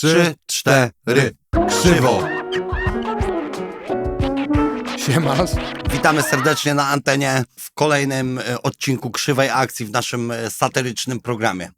Trzy, cztery. Krzywo. Siemasz. Witamy serdecznie na antenie w kolejnym e, odcinku Krzywej Akcji w naszym e, satyrycznym programie.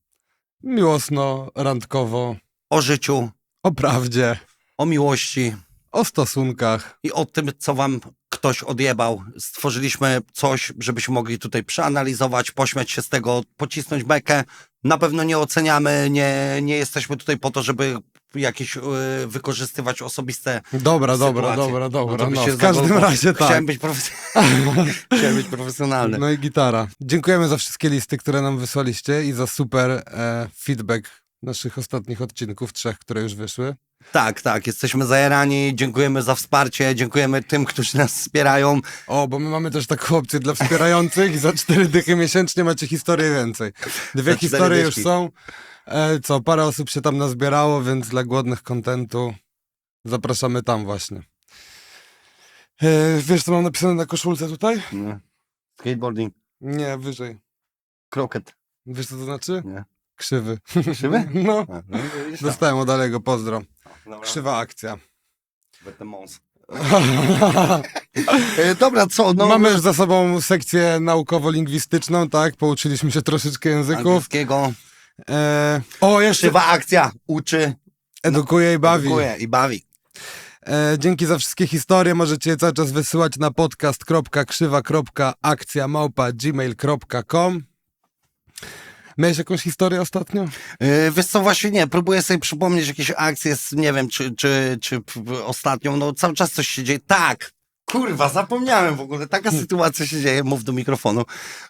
Miłosno, randkowo, O życiu, o prawdzie, o miłości o stosunkach. i o tym, co wam ktoś odjebał. Stworzyliśmy coś, żebyśmy mogli tutaj przeanalizować, pośmiać się z tego, pocisnąć bekę. Na pewno nie oceniamy, nie, nie jesteśmy tutaj po to, żeby jakieś e, wykorzystywać osobiste Dobra, dobra, sytuacje. dobra, dobra. No, się w każdym razie tak. Chciałem być, profes... Chciałem być profesjonalny. No i gitara. Dziękujemy za wszystkie listy, które nam wysłaliście i za super e, feedback naszych ostatnich odcinków, trzech, które już wyszły. Tak, tak, jesteśmy zajarani, dziękujemy za wsparcie, dziękujemy tym, którzy nas wspierają. O, bo my mamy też taką opcję dla wspierających i za cztery dychy miesięcznie macie historię więcej. Dwie historie już są. E, co, parę osób się tam nazbierało, więc dla głodnych kontentu zapraszamy tam właśnie. E, wiesz, co mam napisane na koszulce tutaj? Nie. Skateboarding, Nie, wyżej. kroket. Wiesz, co to znaczy? Nie. Krzywy. Krzywy? No, A, no, no. dostałem od Alego, pozdro. Dobra, Krzywa akcja. mąs. E, Dobra, co? No, Mamy już za sobą sekcję naukowo-lingwistyczną, tak? Pouczyliśmy się troszeczkę języków. angielskiego. E, o, jeszcze Krzywa akcja, uczy, edukuje i bawi. edukuje i bawi. E, dzięki za wszystkie historie. Możecie je cały czas wysyłać na podcast.krzywa.akcja małpa gmail.com Miałeś jakąś historię ostatnio? E, Wiesz co, właśnie nie, próbuję sobie przypomnieć jakieś akcje, z, nie wiem, czy, czy, czy p- ostatnią, no cały czas coś się dzieje. Tak, kurwa, zapomniałem w ogóle, taka sytuacja się dzieje, mów do mikrofonu,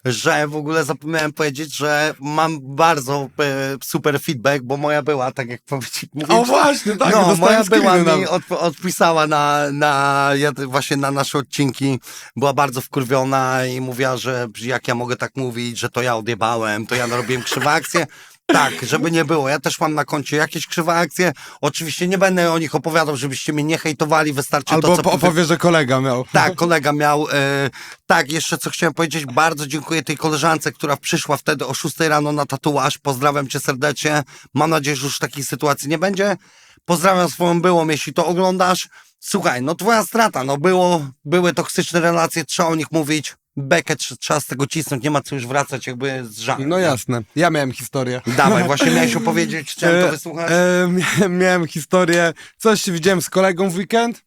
że w ogóle zapomniałem powiedzieć, że mam bardzo e, super feedback, bo moja była, tak jak powiedziałem, właśnie, tak, no, moja była mi na... od, odpisała na, na ja, właśnie na nasze odcinki, była bardzo wkurwiona i mówiła, że jak ja mogę tak mówić, że to ja odjebałem, to ja narobiłem krzywe akcje. Tak, żeby nie było. Ja też mam na koncie jakieś krzywe akcje. Oczywiście nie będę o nich opowiadał, żebyście mnie nie hejtowali, wystarczy Albo to, co po- opowie, że kolega miał. tak, kolega miał. E, tak, jeszcze co chciałem powiedzieć, bardzo dziękuję tej koleżance, która przyszła wtedy o 6 rano na tatuaż. Pozdrawiam cię serdecznie. Mam nadzieję, że już takiej sytuacji nie będzie. Pozdrawiam swoją byłą, jeśli to oglądasz. Słuchaj, no twoja strata, no było, były toksyczne relacje, trzeba o nich mówić. Bekę trz- trzeba z tego cisnąć, nie ma co już wracać jakby z żarem. No jasne. Ja miałem historię. Dawaj, właśnie miałeś opowiedzieć, chciałem to E, wysłuchać. e, mia- miałem historię. Coś widziałem z kolegą w weekend.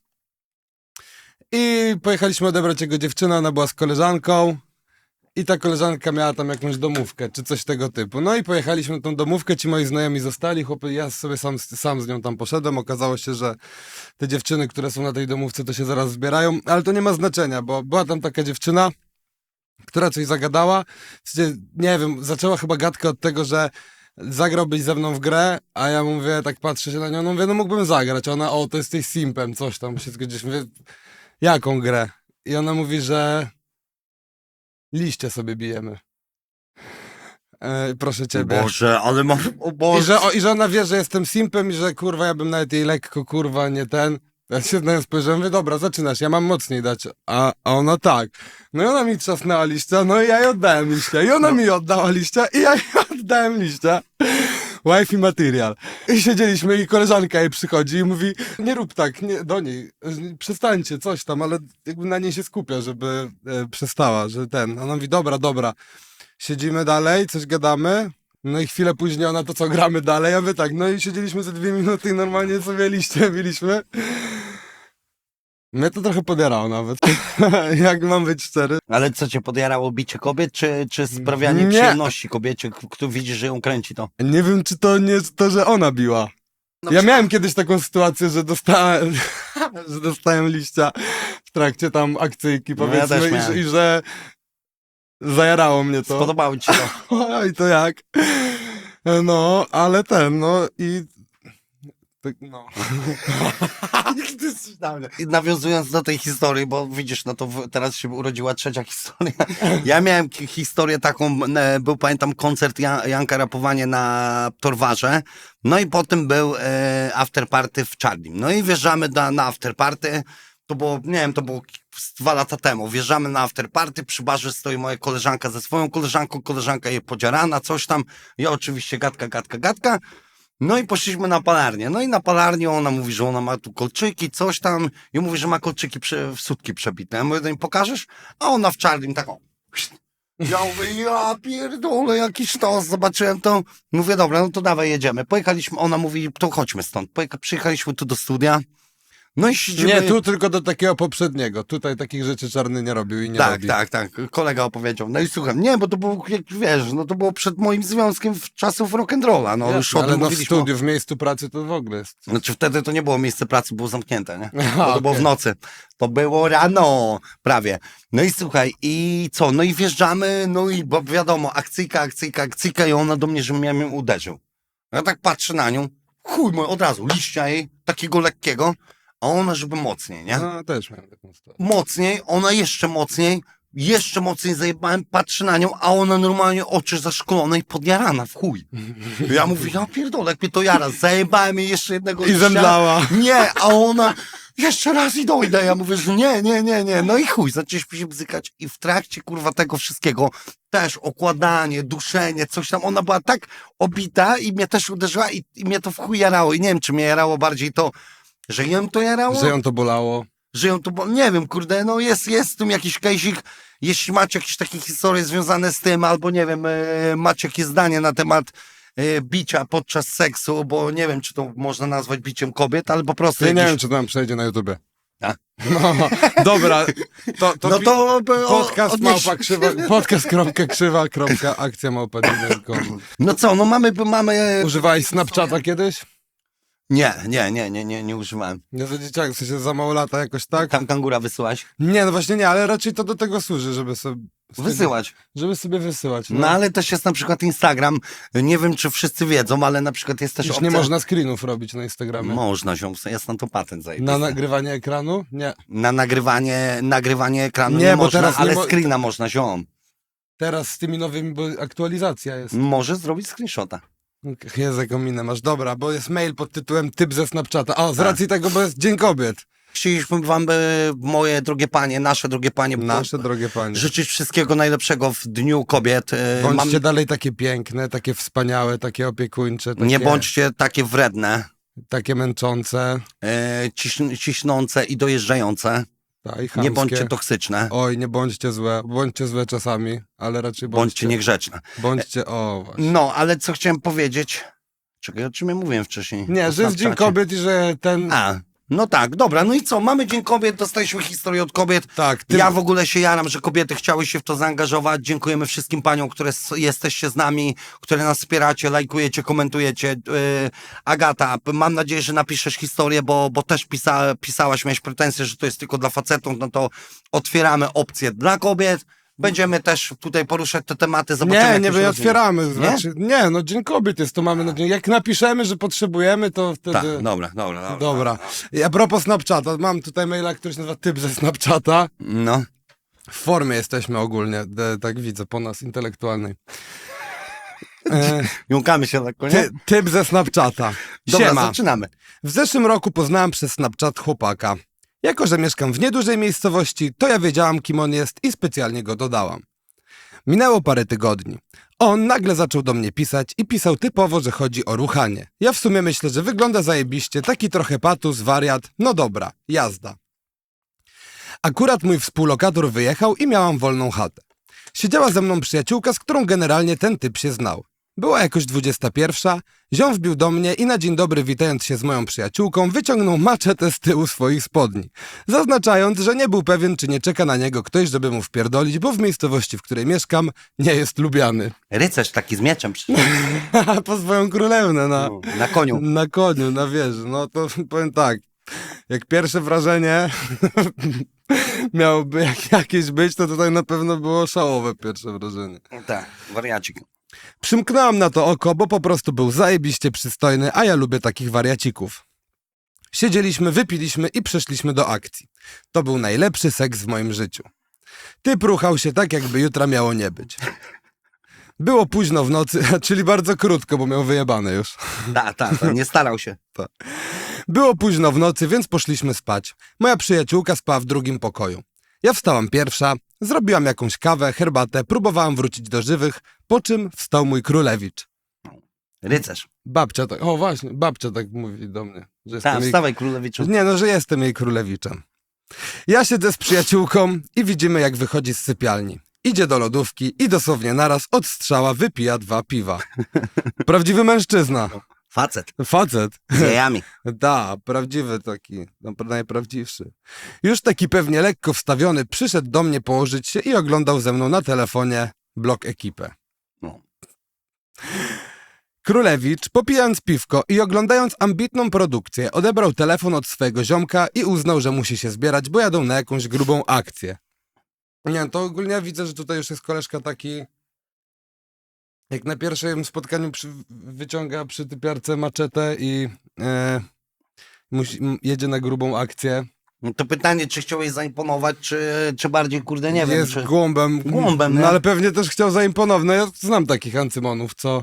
I pojechaliśmy odebrać jego dziewczynę, ona była z koleżanką. I ta koleżanka miała tam jakąś domówkę, czy coś tego typu. No i pojechaliśmy na tą domówkę, ci moi znajomi zostali, chłopy, ja sobie sam, sam z nią tam poszedłem. Okazało się, że te dziewczyny, które są na tej domówce, to się zaraz zbierają, ale to nie ma znaczenia, bo była tam taka dziewczyna, która coś zagadała. Nie wiem, zaczęła chyba gadkę od tego, że zagrałbyś ze mną w grę, a ja mówię, tak patrzę się na nią, no mówię, no mógłbym zagrać. Ona, o, to jesteś simpem, coś tam się zgodziliśmy. Mówię, jaką grę? I ona mówi, że liście sobie bijemy. E, proszę ciebie. Boże, ale mam, o I Boże. że, o, I że ona wie, że jestem simpem i że kurwa, ja bym nawet jej lekko, kurwa, nie ten. Ja się na nią spojrzałem, mówię, dobra, zaczynasz, ja mam mocniej dać. A, a ona tak. No i ona mi trzasnęła liścia, no i ja jej oddałem liścia. I ona mi oddała liścia i ja jej oddałem liścia. Wife i material. I siedzieliśmy i koleżanka jej przychodzi i mówi, nie rób tak, nie, do niej, przestańcie, coś tam, ale jakby na niej się skupia, żeby e, przestała, że ten. Ona mówi, dobra, dobra. Siedzimy dalej, coś gadamy, no i chwilę później ona to co gramy dalej, a my tak, no i siedzieliśmy ze dwie minuty i normalnie sobie liście mieliśmy. Mnie to trochę podjarało nawet, jak mam być szczery. Ale co cię podjarało, bicie kobiet, czy, czy sprawianie Nie. przyjemności kobiecie, k- kto widzisz, że ją kręci to? Nie wiem, czy to nie jest to, że ona biła. No ja miałem kiedyś taką sytuację, że dostałem, że dostałem liścia w trakcie tam akcyjki, No ja powiedzmy, też i, miałem. że, i że zajarało mnie to. Spodobało ci się to? Oj, to jak? No, ale ten, no i... tak, No. I nawiązując do tej historii, bo widzisz, no to w- teraz się urodziła trzecia historia. Ja miałem ki- historię taką, e, był pamiętam koncert Jan, Janka Rapowanie na Torwarze, no i potem był e, afterparty w Czarnim. No i wjeżdżamy na, na afterparty, to było, nie wiem, to było z dwa lata temu. Wjeżdżamy na afterparty, przy barze stoi moja koleżanka ze swoją koleżanką, koleżanka jej podziarana, coś tam. Ja oczywiście gadka, gadka, gadka. No i poszliśmy na palarnię. No i na palarni ona mówi, że ona ma tu kolczyki, coś tam. I mówi, że ma kolczyki prze, w sutki przebite. Ja mówię, do niej pokażesz? A ona w czarnym taką. Ja mówię, ja pierdolę, jaki sztos, zobaczyłem to. Mówię, dobra, no to dawaj, jedziemy. Pojechaliśmy, ona mówi, to chodźmy stąd. Pojecha, przyjechaliśmy tu do studia. No i siedzimy... Nie, tu tylko do takiego poprzedniego. Tutaj takich rzeczy czarny nie robił i nie tak, robi. tak, tak. Kolega opowiedział. No i słucham, nie, bo to było, jak wiesz, no to było przed moim związkiem w czasów rock'n'rolla. No o ale no w studiu, w miejscu pracy to w ogóle jest. Znaczy wtedy to nie było miejsce pracy, było zamknięte, nie? Aha, Bo to było w nocy. To było rano prawie. No i słuchaj, i co? No i wjeżdżamy, no i bo wiadomo, akcyjka, akcyjka, akcyjka i ona do mnie, żebym ja ją uderzył. Ja tak patrzę na nią, chuj mój, od razu, liścia jej, takiego lekkiego, a ona żeby mocniej, nie? No, też miałem taką sytuację. Mocniej, ona jeszcze mocniej, jeszcze mocniej zajebałem, patrzę na nią, a ona normalnie oczy zaszklone i podjarana w chuj. Ja mówię, ja pierdolę, jak mnie to jara, zajebałem jej jeszcze jednego I liścia. zemdlała. Nie, a ona jeszcze raz i dojdę. Ja mówię, że nie, nie, nie, nie. No i chuj, zaczęliśmy się bzykać i w trakcie kurwa tego wszystkiego też okładanie, duszenie, coś tam. Ona była tak obita i mnie też uderzyła i, i mnie to w chuj jarało. I nie wiem, czy mnie jarało bardziej to, że ją to jarało, Że ją to bolało. że ją to, bo nie wiem, kurde, no jest, jest w tym jakiś kejsik. Jeśli macie jakieś takie historie związane z tym, albo nie wiem, e, macie jakieś zdanie na temat e, bicia podczas seksu, bo nie wiem, czy to można nazwać biciem kobiet, ale po prostu Ja nie wiem, czy to nam przejdzie na YouTubie. A? No, dobra. To, to no to podcast odnieś- małpa krzywa, podcast kropka krzywa kropka akcja małpa. No co, no mamy, mamy... Używałeś Snapchata kiedyś? Nie, nie, nie, nie, nie, nie używałem. Nie za dzieciak, w sensie za mało lata jakoś tak? Tam kangura wysyłać? Nie, no właśnie nie, ale raczej to do tego służy, żeby sobie... Wysyłać. Żeby sobie wysyłać. No, No ale też jest na przykład Instagram. Nie wiem, czy wszyscy wiedzą, ale na przykład jest też Już opcja... nie można screenów robić na Instagramie. Można, ziom, jest na to patent zajebisty. Na nagrywanie ekranu? Nie. Na nagrywanie, nagrywanie ekranu nie, Nie, bo można, teraz nie ale mo- screena można, ziom. Teraz z tymi nowymi, bo aktualizacja jest. Może zrobić screenshota. Jezu, jaką minę masz. Dobra, bo jest mail pod tytułem typ ze Snapchata. O, z racji tego, bo jest Dzień Kobiet. Chcieliśmy wam, e, moje drogie panie, nasze drogie panie, Nasze drogie panie. życzyć wszystkiego najlepszego w Dniu Kobiet. E, Bądźcie dalej takie piękne, takie wspaniałe, takie opiekuńcze, takie, Nie bądźcie takie wredne, takie męczące. e, ciśn- ciśnące i dojeżdżające. Tak, Nie bądźcie toksyczne. Oj, nie bądźcie złe. Bądźcie złe czasami, ale raczej Bądźcie bądźcie... niegrzeczne. Bądźcie, o właśnie. No, ale co chciałem powiedzieć... Czekaj, o czym ja mówiłem wcześniej? Nie, że jest Dzień. Kobiet i że ten... A, no tak, dobra, no i co? Mamy Dzień Kobiet, dostaliśmy historię od kobiet. Tak, ty... Ja w ogóle się jaram, że kobiety chciały się w to zaangażować. Dziękujemy wszystkim paniom, które jesteście z nami, które nas wspieracie, lajkujecie, komentujecie. Yy, Agata, mam nadzieję, że napiszesz historię, bo, bo też pisa, pisałaś, miałeś pretensje, że to jest tylko dla facetów, no to otwieramy opcje dla kobiet. Będziemy też tutaj poruszać te tematy, zobaczymy Nie, jak nie, to się rozwinie. otwieramy. Znaczy, nie? no Dzień Kobiet jest, to mamy nadzieję. Jak napiszemy, że potrzebujemy, to wtedy... Tak, dobra, dobra, dobra. Dobra. I a propos Snapchata, mam tutaj maila, który się nazywa typ ze Snapchata. No, W formie jesteśmy ogólnie, de, tak widzę, po nas intelektualnej. E, jąkamy się tak, nie? ty, typ ze Snapchata. Dobra, Siema. zaczynamy. W zeszłym roku poznałem przez Snapchat chłopaka. Jako, że mieszkam w niedużej miejscowości, to ja wiedziałam, kim on jest i specjalnie go dodałam. Minęło parę tygodni. On nagle zaczął do mnie pisać i pisał typowo, że chodzi o ruchanie. Ja w sumie myślę, że wygląda zajebiście, taki trochę patus, wariat. No dobra, jazda. Akurat mój współlokator wyjechał i miałam wolną chatę. Siedziała ze mną przyjaciółka, z którą generalnie ten typ się znał. Była jakoś 21, ziom wbił do mnie i na dzień dobry witając się z moją przyjaciółką wyciągnął maczetę z tyłu swoich spodni, zaznaczając, że nie był pewien czy nie czeka na niego ktoś, żeby mu wpierdolić, bo w miejscowości, w której mieszkam, nie jest lubiany. Rycerz taki z mieczem przyszedł. po swoją królewną na, No, na koniu. na koniu, na wieży. No to powiem tak, jak pierwsze wrażenie miałoby jak, jakieś być, to tutaj na pewno było szałowe pierwsze wrażenie. Tak, wariacik. Przymknąłem na to oko, bo po prostu był zajebiście przystojny, a ja lubię takich wariacików. Siedzieliśmy, wypiliśmy i przeszliśmy do akcji. To był najlepszy seks w moim życiu. Typ ruchał się tak, jakby jutra miało nie być. Było późno w nocy, czyli bardzo krótko, bo miał wyjebane już. Tak, tak, ta, nie starał się. Było późno w nocy, więc poszliśmy spać. Moja przyjaciółka spała w drugim pokoju. Ja wstałam pierwsza, zrobiłam jakąś kawę, herbatę, próbowałam wrócić do żywych, po czym wstał mój królewicz. Rycerz. Babcia tak, o właśnie, babcia tak mówi do mnie, że jestem Tak, jej wstawaj królewiczu. Nie, no, że jestem jej królewiczem. Ja siedzę z przyjaciółką i widzimy, jak wychodzi z sypialni. Idzie do lodówki i dosłownie naraz od strzała wypija dwa piwa. Prawdziwy mężczyzna. Facet. Facet. Z jajami. Da, prawdziwy taki, no, najprawdziwszy. Już taki pewnie lekko wstawiony przyszedł do mnie położyć się i oglądał ze mną na telefonie blok ekipę. No. Królewicz, popijając piwko i oglądając ambitną produkcję, odebrał telefon od swojego ziomka i uznał, że musi się zbierać, bo jadą na jakąś grubą akcję. Nie, to ogólnie widzę, że tutaj już jest koleżka taki... Jak na pierwszym spotkaniu przy, wyciąga przy typiarce maczetę i e, musi, jedzie na grubą akcję. No to pytanie, czy chciałeś zaimponować, czy, czy bardziej, kurde, nie wiem. jest Czy... głąbem. Głąbem, No nie? ale pewnie też chciał zaimponować. No ja znam takich ancymonów, co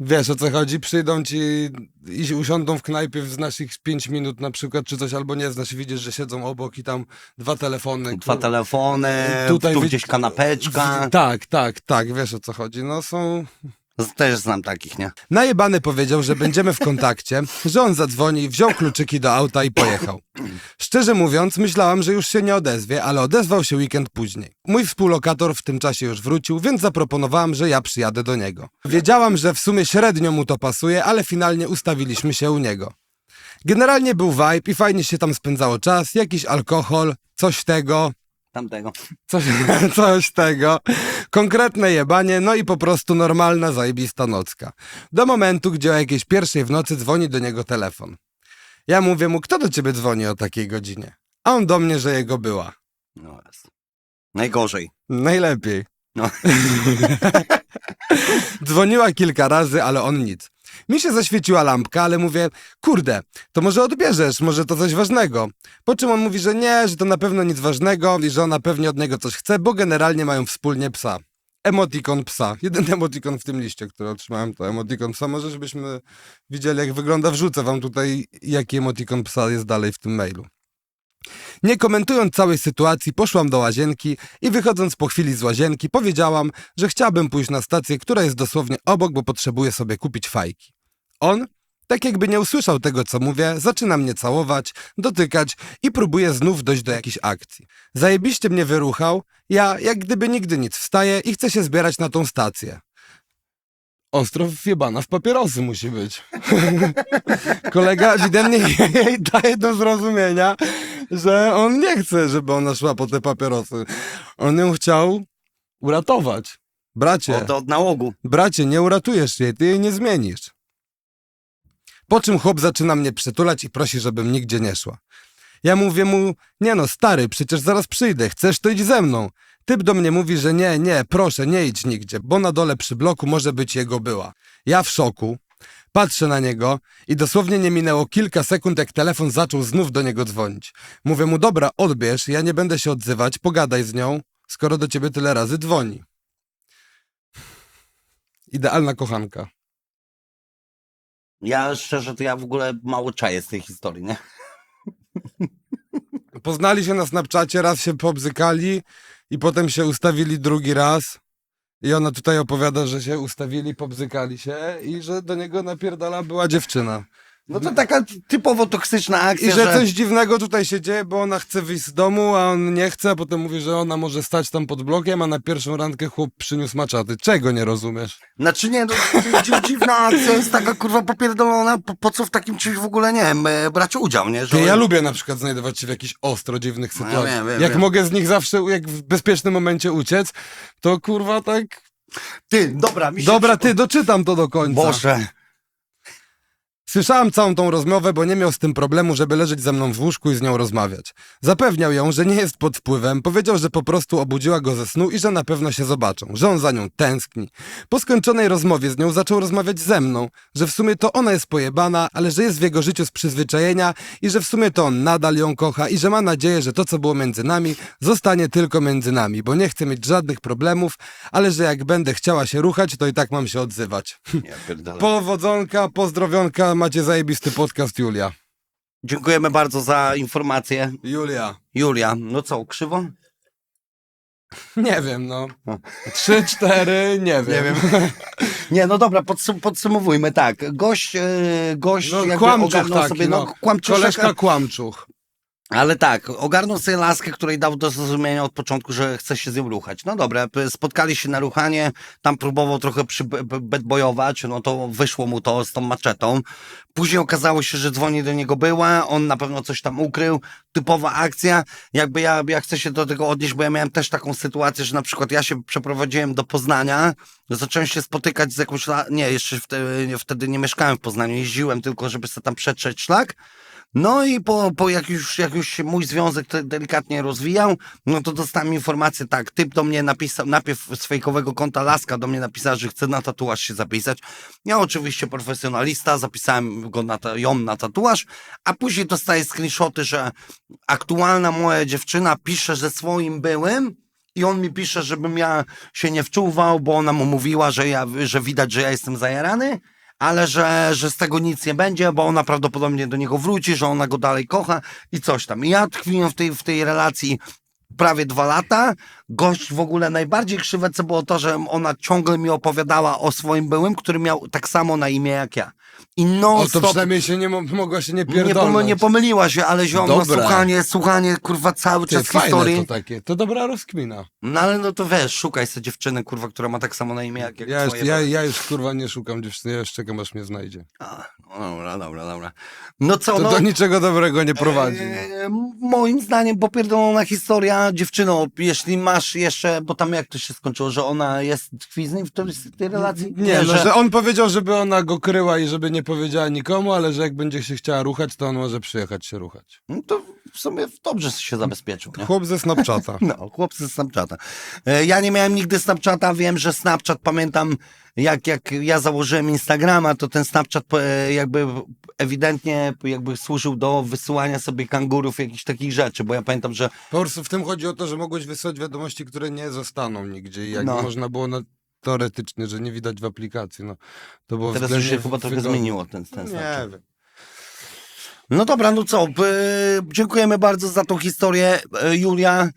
wiesz o co chodzi, przyjdą ci i usiądą w knajpie, znasz ich 5 minut na przykład, czy coś, albo nie znasz i widzisz, że siedzą obok i tam dwa telefony. Dwa telefony, Tutaj tu gdzieś kanapeczka. Tak, tak, tak, wiesz o co chodzi. No są... Też znam takich, nie? Najebany powiedział, że będziemy w kontakcie, że on zadzwoni, wziął kluczyki do auta i pojechał. Szczerze mówiąc, myślałam, że już się nie odezwie, ale odezwał się weekend później. Mój współlokator w tym czasie już wrócił, więc zaproponowałam, że ja przyjadę do niego. Wiedziałam, że w sumie średnio mu to pasuje, ale finalnie ustawiliśmy się u niego. Generalnie był vibe i fajnie się tam spędzało czas, jakiś alkohol, coś tego, Tamtego. Coś, coś tego. Konkretne jebanie, no i po prostu normalna, zajebista nocka. Do momentu, gdzie o jakiejś pierwszej w nocy dzwoni do niego telefon. Ja mówię mu, kto do ciebie dzwoni o takiej godzinie? A on do mnie, że jego była. No jest. Najgorzej. Najlepiej. No. Dzwoniła kilka razy, ale on nic. Mi się zaświeciła lampka, ale mówię, kurde, to może odbierzesz, może to coś ważnego. Po czym on mówi, że nie, że to na pewno nic ważnego i że ona pewnie od niego coś chce, bo generalnie mają wspólnie psa. Emotikon psa. Jeden emotikon w tym liście, który otrzymałem, to emotikon psa. Może żebyśmy widzieli, jak wygląda. Wrzucę wam tutaj, jaki emotikon psa jest dalej w tym mailu. Nie komentując całej sytuacji, poszłam do łazienki i wychodząc po chwili z łazienki, powiedziałam, że chciałabym pójść na stację, która jest dosłownie obok, bo potrzebuję sobie kupić fajki. On, tak jakby nie usłyszał tego, co mówię, zaczyna mnie całować, dotykać i próbuje znów dojść do jakiejś akcji. Zajebiście mnie wyruchał, ja jak gdyby nigdy nic wstaję i chcę się zbierać na tą stację. Ostro wjebana w papierosy musi być. Kolega ewidentnie jej daje do zrozumienia, że on nie chce, żeby ona szła po te papierosy. On ją chciał uratować. Bracie, Od, od nałogu. bracie, nie uratujesz jej, ty jej nie zmienisz. Po czym chłop zaczyna mnie przytulać i prosi, żebym nigdzie nie szła. Ja mówię mu, nie no, stary, przecież zaraz przyjdę, chcesz to idź ze mną. Typ do mnie mówi, że nie, nie, proszę, nie idź nigdzie, bo na dole przy bloku może być jego była. Ja w szoku, patrzę na niego i dosłownie nie minęło kilka sekund, jak telefon zaczął znów do niego dzwonić. Mówię mu, dobra, odbierz, ja nie będę się odzywać, pogadaj z nią, skoro do ciebie tyle razy dzwoni. Idealna kochanka. Ja szczerze, to ja w ogóle mało czaję z tej historii, nie? Poznali się na Snapchacie, raz się pobzykali i potem się ustawili drugi raz. I ona tutaj opowiada, że się ustawili, pobzykali się i że do niego napierdala była dziewczyna. No to taka typowo toksyczna akcja, I że coś dziwnego tutaj się dzieje, bo ona chce wyjść z domu, a on nie chce, a potem mówi, że ona może stać tam pod blokiem, a na pierwszą randkę chłop przyniósł maczaty. Czego nie rozumiesz? Znaczy nie, no, dzi- dziwna akcja jest taka kurwa popierdolona, po, po co w takim czymś w ogóle, nie wiem, e, brać udział, nie? Że Ty, ja lubię na przykład znajdować się w jakichś ostro dziwnych No ja sytuacjach. wiem, wiem, jak wiem. mogę z nich zawsze, jak w bezpiecznym momencie uciec, to kurwa tak... Ty, dobra, mi się Dobra, ty, doczytam to do końca. Boże. Słyszałam całą tą rozmowę, bo nie miał z tym problemu, żeby leżeć ze mną w łóżku i z nią rozmawiać. Zapewniał ją, że nie jest pod wpływem, powiedział, że po prostu obudziła go ze snu i że na pewno się zobaczą, że on za nią tęskni. Po skończonej rozmowie z nią zaczął rozmawiać ze mną, że w sumie to ona jest pojebana, ale że jest w jego życiu z przyzwyczajenia i że w sumie to on nadal ją kocha i że ma nadzieję, że to, co było między nami, zostanie tylko między nami, bo nie chce mieć żadnych problemów, ale że jak będę chciała się ruchać, to i tak mam się odzywać. Ja. Powodzonka, pozdrowionka, macie zajebisty podcast, Julia. Dziękujemy bardzo za informację. Julia. Julia, no co, krzywo? Nie wiem, no. Trzy, cztery, nie wiem. Nie wiem. Nie, no dobra, podsum podsumowujmy tak. Gość, e, gość No, jakby kłamczuch taki, sobie, no. no, Koleżka kłamczuch. Ale tak, ogarnął sobie laskę, której dał do zrozumienia od początku, że chce się z nią ruchać. No dobra, spotkali się na ruchanie, tam próbował trochę bedbojować, no to wyszło mu to z tą maczetą. Później okazało się, że dzwoni do niego była, on na pewno coś tam ukrył, typowa akcja. Jakby ja, ja chcę się do tego odnieść, bo ja miałem też taką sytuację, że na przykład ja się przeprowadziłem do Poznania, zacząłem się spotykać z jakąś, nie, jeszcze wtedy, wtedy nie mieszkałem w Poznaniu, jeździłem tylko, żeby sobie tam przetrzeć szlak. No i po, po jak, już, jak już się mój związek delikatnie rozwijał, no to dostałem informację, tak, typ do mnie napisał, najpierw z fejkowego konta Laska do mnie napisała, że chce na tatuaż się zapisać. Ja oczywiście profesjonalista, zapisałem go na, ta, ją na tatuaż, a później dostaję screenshoty, że aktualna moja dziewczyna pisze ze swoim byłym, i on mi pisze, żebym ja się nie wczuwał, bo ona mu mówiła, że, ja, że widać, że ja jestem zajarany, ale że, że z tego nic nie będzie, bo ona prawdopodobnie do niego wróci, że ona go dalej kocha i coś tam. I ja tkwiłem w tej, w tej relacji prawie dwa lata. Gość w ogóle najbardziej krzywe, co było to, że ona ciągle mi opowiadała o swoim byłym, który miał tak samo na imię jak ja. I non O, to stop przynajmniej się nie mo- mogła się nie nie, pomy, nie pomyliła się, ale ziom, no, Dobra. słuchanie, słuchanie, kurwa, cały Ty, czas fajne historii. to takie. To dobra rozkmina. No ale no to wiesz, szukaj sobie dziewczyny, kurwa, która ma tak samo na imię jak, jak Ja, twoje. już, ja, ja już kurwa nie szukam dziewczyny, ja już czekam aż mnie znajdzie. A, no dobra, dobra, dobra. No co, To no... do niczego dobrego nie prowadzi. e, moim zdaniem popierdolona historia, dziewczyno, jeśli masz jeszcze, bo tam jak to się skończyło, że ona jest tkwi z nim w tej, w tej relacji? Nie, no, że on powiedział, żeby ona go kryła i żeby nie powiedziała nikomu, ale że jak będzie się chciała ruchać, to on może przyjechać się ruchać. No to w sumie dobrze się zabezpieczył, nie? Chłop ze Snapchata. No, chłopcy z Snapchata. E, Ja nie miałem nigdy Snapchata, wiem, że Snapchat, pamiętam, jak, jak ja założyłem Instagrama, to ten Snapchat e, jakby ewidentnie jakby służył do wysyłania sobie kangurów, jakichś takich rzeczy, bo ja pamiętam, że Po prostu w tym chodzi o to, że mogłeś wysłać wiadomości, które nie zostaną nigdzie i jak No. można było na, teoretycznie, że nie widać w aplikacji, no to było teraz już się chyba trochę wygodne. zmieniło ten, ten Nie Snapchat. wiem. No dobra, no co, dziękujemy bardzo za tą historię, e, Julia.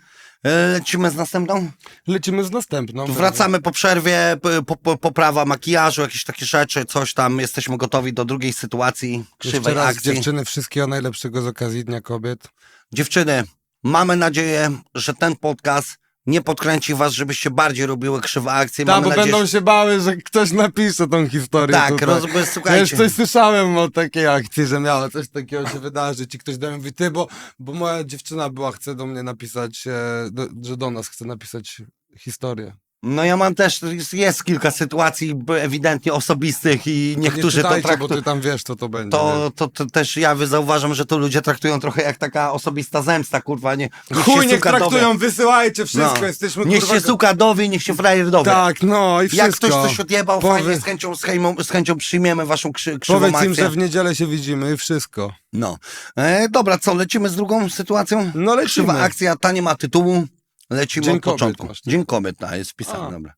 E, Lecimy z następną? Lecimy z następną. Wracamy po przerwie, po, po, poprawa makijażu, jakieś takie rzeczy, coś tam. Jesteśmy gotowi do drugiej sytuacji, Jeszcze krzywej raz akcji. dziewczyny, wszystkiego najlepszego z okazji Dnia Kobiet. Dziewczyny, mamy nadzieję, że ten podcast nie podkręci was, żebyście bardziej robiły krzywe akcje. Mamy bo nadzieję, będą się bały, że ktoś napisze tą historię Tak, tutaj. roz- bo Ja słuchajcie. już coś słyszałem o takiej akcji, że miało coś takiego się wydarzyć i ktoś do mnie mówi, ty, bo, bo moja dziewczyna była, chce do mnie napisać, e, do, że do nas chce napisać historię. No ja mam też, jest, jest kilka sytuacji ewidentnie osobistych i niektórzy nie to czytajcie, bo traktują. ty tam wiesz, co to będzie. To, to, to też ja zauważam, że to ludzie traktują trochę jak taka osobista zemsta, kurwa, nie, niech Chuj, niech suka dowie. traktują, wysyłajcie wszystko, No. jesteśmy Niech kurwa... się suka dowie, niech się frajer dowie. Tak, no i wszystko. Jak ktoś coś odjebał, Powie- fajnie, z chęcią, z, chęcią, z chęcią przyjmiemy waszą krzy, krzywą Powiedz im, akcję. że w niedzielę się widzimy i wszystko. No. E, dobra, co, lecimy z drugą sytuacją? No lecimy. Krzywa akcja, ta nie ma tytułu. Lecimy Dzień od początku. Dzień kobiet, tak, jest wpisane, A. dobra.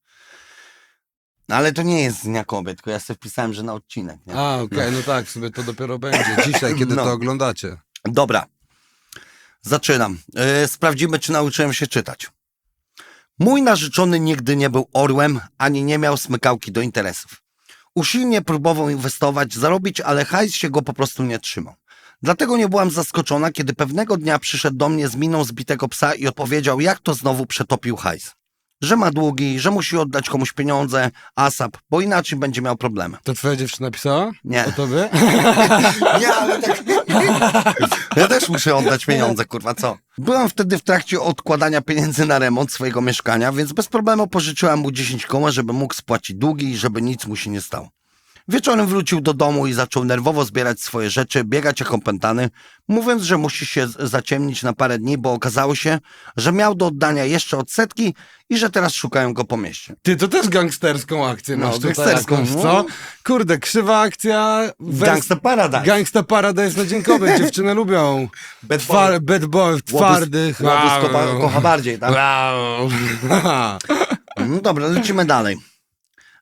No, ale to nie jest z Dnia Kobiet, tylko ja sobie wpisałem, że na odcinek. Nie? A, okej, no tak, sobie to dopiero będzie. Dzisiaj, kiedy No. to oglądacie. Dobra, zaczynam. E, sprawdzimy, czy nauczyłem się czytać. Mój narzeczony nigdy nie był orłem, ani nie miał smykałki do interesów. Usilnie próbował inwestować, zarobić, ale hajs się go po prostu nie trzymał. Dlatego nie byłam zaskoczona, kiedy pewnego dnia przyszedł do mnie z miną zbitego psa i opowiedział, jak to znowu przetopił hajs. Że ma długi, że musi oddać komuś pieniądze, ASAP, bo inaczej będzie miał problemy. To twoja dziewczyna pisała? Nie. O tobie? Nie, ale tak. Ja też muszę oddać pieniądze, kurwa, co? Byłam wtedy w trakcie odkładania pieniędzy na remont swojego mieszkania, więc bez problemu pożyczyłam mu 10 koła, żeby mógł spłacić długi i żeby nic mu się nie stało. Wieczorem wrócił do domu i zaczął nerwowo zbierać swoje rzeczy, biegać jak opętany, mówiąc, że musi się zaciemnić na parę dni, bo okazało się, że miał do oddania jeszcze odsetki i że teraz szukają go po mieście. Ty to też gangsterską akcję No, masz tutaj gangsterską, jakąś, no. co? Kurde, krzywa akcja. Wes- Gangsta Paradise. Gangsta Paradise na dzień kobiet, dziewczyny lubią. Bad Twar, bad boy, twardych. Łobuz kocha, kocha bardziej, tak? Wow. No dobra, lecimy dalej.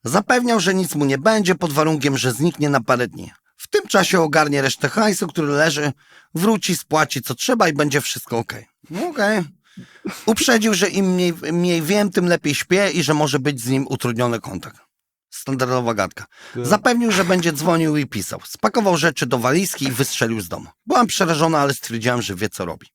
Zapewniał, że nic mu nie będzie pod warunkiem, że zniknie na parę dni. W tym czasie ogarnie resztę hajsu, który leży, wróci, spłaci co trzeba i będzie wszystko okej. No okej. Uprzedził, że im mniej, mniej wiem, tym lepiej śpię i że może być z nim utrudniony kontakt. Standardowa gadka. Zapewnił, że będzie dzwonił i pisał. Spakował rzeczy do walizki i wystrzelił z domu. Byłam przerażona, ale stwierdziłam, że wie co robi.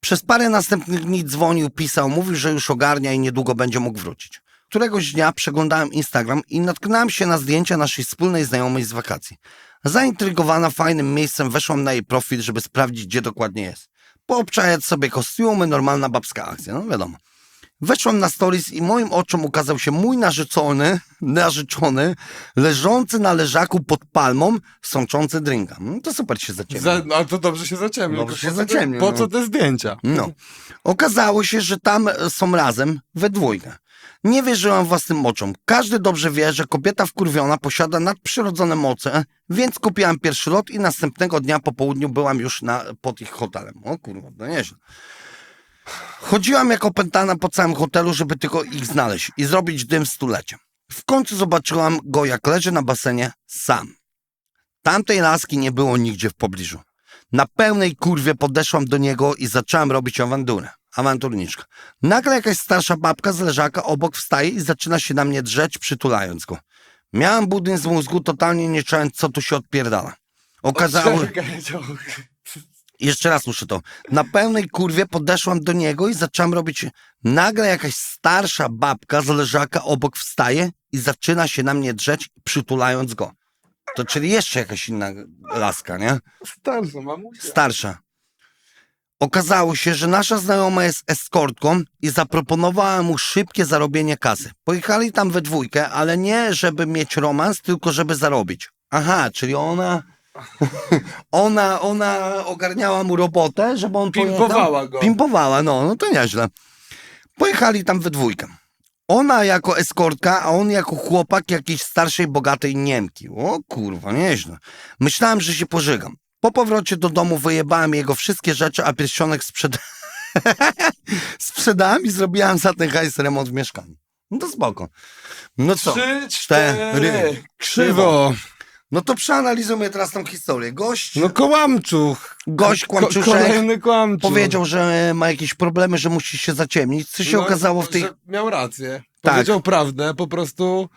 Przez parę następnych dni dzwonił, pisał, mówił, że już ogarnia i niedługo będzie mógł wrócić. Któregoś dnia przeglądałem Instagram i natknąłem się na zdjęcia naszej wspólnej znajomej z wakacji. Zaintrygowana fajnym miejscem weszłam na jej profil, żeby sprawdzić, gdzie dokładnie jest. Poobczajać sobie kostiumy, normalna babska akcja, no wiadomo. Weszłam na stories i moim oczom ukazał się mój narzeczony, narzeczony, leżący na leżaku pod palmą, sączący drinka. No to super się zaciemnił. Za, no, to dobrze się zaciemnił. Dobrze się Po co te- zaciemnił, Po no. co te zdjęcia? No. Okazało się, że tam e, są razem, we dwójkę. Nie wierzyłam własnym oczom. Każdy dobrze wie, że kobieta wkurwiona posiada nadprzyrodzone moce, więc kupiłam pierwszy lot i następnego dnia po południu byłam już na, pod ich hotelem. O kurwa, to nieźle. Chodziłam jak opętana po całym hotelu, żeby tylko ich znaleźć i zrobić dym stuleciem. W końcu zobaczyłam go, jak leży na basenie sam. Tamtej laski nie było nigdzie w pobliżu. Na pełnej kurwie podeszłam do niego i zacząłem robić awanturę. Awanturniczka. Nagle jakaś starsza babka z leżaka obok wstaje i zaczyna się na mnie drzeć, przytulając go. Miałam budyń z mózgu, totalnie nie czując, co tu się odpierdala. Okazało... Jeszcze raz muszę to. Na pełnej kurwie podeszłam do niego i zaczęłam robić. Nagle jakaś starsza babka z leżaka obok wstaje i zaczyna się na mnie drzeć, przytulając go. To czyli jeszcze jakaś inna laska, nie? Starsza mamusia. Starsza. Okazało się, że nasza znajoma jest eskortką i zaproponowała mu szybkie zarobienie kasy. Pojechali tam we dwójkę, ale nie żeby mieć romans, tylko żeby zarobić. Aha, czyli ona... ona, ona ogarniała mu robotę, żeby on Pimpowała pojechał. go. Pimpowała, no, no to nieźle. Pojechali tam we dwójkę. Ona jako eskortka, a on jako chłopak jakiejś starszej, bogatej Niemki. O kurwa, nieźle. Myślałem, że się pożygam. Po powrocie do domu wyjebałem jego wszystkie rzeczy, a pierścionek sprzeda... sprzedałem i zrobiłam za ten hajs remont w mieszkaniu. No to spoko. No co? Trzy, Cztery. Krzywo. No to przeanalizujmy teraz tą historię. Gość, No kołamczuch. gość Ko- kłamczuszek kolejny kłamczuch. powiedział, że ma jakieś problemy, że musi się zaciemnić. Co się No, okazało w tej... Miał rację. Tak. Powiedział prawdę, po prostu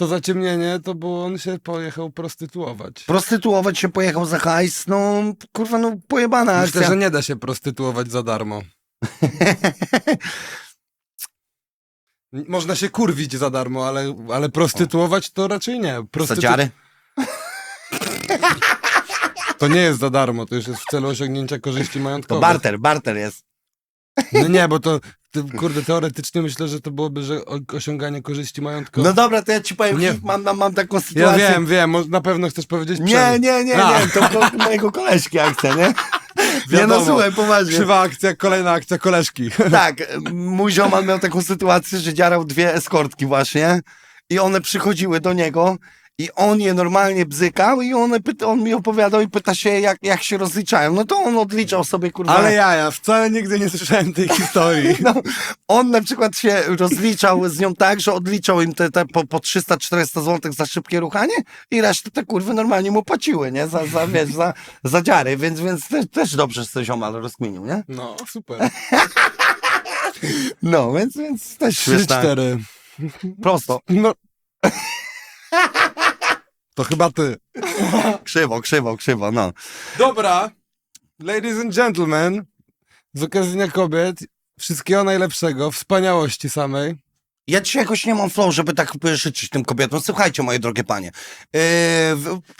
to zaciemnienie to bo on się pojechał prostytuować. Prostytuować się pojechał za hajs, no kurwa, no pojebana Myślę, akcja. że nie da się prostytuować za darmo. Można się kurwić za darmo, ale, ale prostytuować to raczej nie. Prostytu- Sadziary? To nie jest za darmo, to już jest w celu osiągnięcia korzyści To majątkowych. barter, barter jest. No nie, bo to, to, kurde, teoretycznie myślę, że to byłoby, że o- osiąganie korzyści majątkowych. No dobra, to ja ci powiem, Nie. mam, mam, mam taką ja sytuację. wiem, wiem, mo- na pewno chcesz powiedzieć Nie, nie, nie, A. nie, to do mojego koleżki akcja, nie? Nie no, słuchaj, poważnie. Krzywa akcja, kolejna akcja koleżki. Tak, mój ziomal miał taką sytuację, że dziarał dwie eskortki właśnie i one przychodziły do niego i on je normalnie bzykał i one pyta, on mi opowiadał i pyta się, jak, jak się rozliczają. No to on odliczał sobie, kurwa. Ale ja, ja wcale nigdy nie słyszałem tej historii. No, on na przykład się rozliczał z nią tak, że odliczał im te, te po, po 300-400 zł za szybkie ruchanie i resztę te kurwy normalnie mu płaciły, nie? Za, za, wiesz, za, za dziary, więc, więc też, też dobrze z ziomal rozkminił, nie? No, super. No, więc, więc też Trzy, śmieszne. cztery. Prosto. No. To chyba ty. Krzywo, krzywo, krzywo, no. Dobra. Ladies and gentlemen, z okazji Dnia Kobiet, wszystkiego najlepszego, wspaniałości samej. Ja dzisiaj jakoś nie mam flow, żeby tak życzyć tym kobietom. Słuchajcie, moje drogie panie. Yy,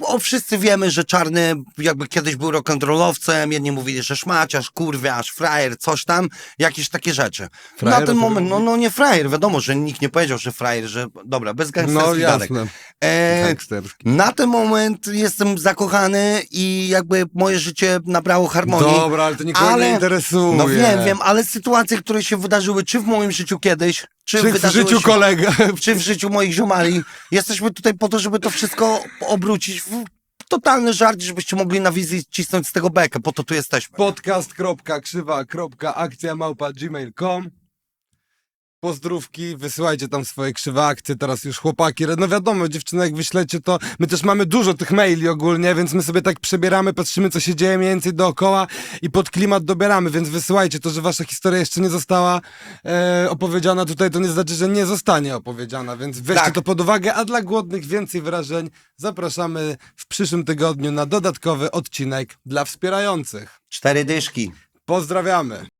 o, wszyscy wiemy, że Czarny jakby kiedyś był rock'n'rollowcem, jedni mówili, że szmaciarz, kurwiarz, frajer, coś tam, jakieś takie rzeczy. Frajer Na ten moment, no, no nie frajer, wiadomo, że nikt nie powiedział, że frajer, że dobra, bez No gangsterskich gadek. jasne. E, Gangsterski. na ten moment jestem zakochany i jakby moje życie nabrało harmonii. Dobra, ale to nikogo ale- nie interesuje. No wiem, wiem, ale sytuacje, które się wydarzyły, czy w moim życiu kiedyś, czy, Czy w wydarzyły życiu się, kolega. czy w życiu moich ziomali, jesteśmy tutaj po to, żeby to wszystko obrócić w totalny żart, żebyście mogli na wizji cisnąć z tego bekę, po to tu jesteśmy. Podcast.krzywa.akcja małpa gmail.com pozdrówki, wysyłajcie tam swoje krzywe akcje, teraz już chłopaki, no wiadomo, dziewczyny jak wyślecie to, my też mamy dużo tych maili ogólnie, więc my sobie tak przebieramy, patrzymy co się dzieje mniej więcej dookoła i pod klimat dobieramy, więc wysyłajcie to, że wasza historia jeszcze nie została e, opowiedziana tutaj, to nie znaczy, że nie zostanie opowiedziana, więc weźcie Tak. to pod uwagę, a dla głodnych więcej wyrażeń zapraszamy w przyszłym tygodniu na dodatkowy odcinek dla wspierających. Cztery dyszki. Pozdrawiamy!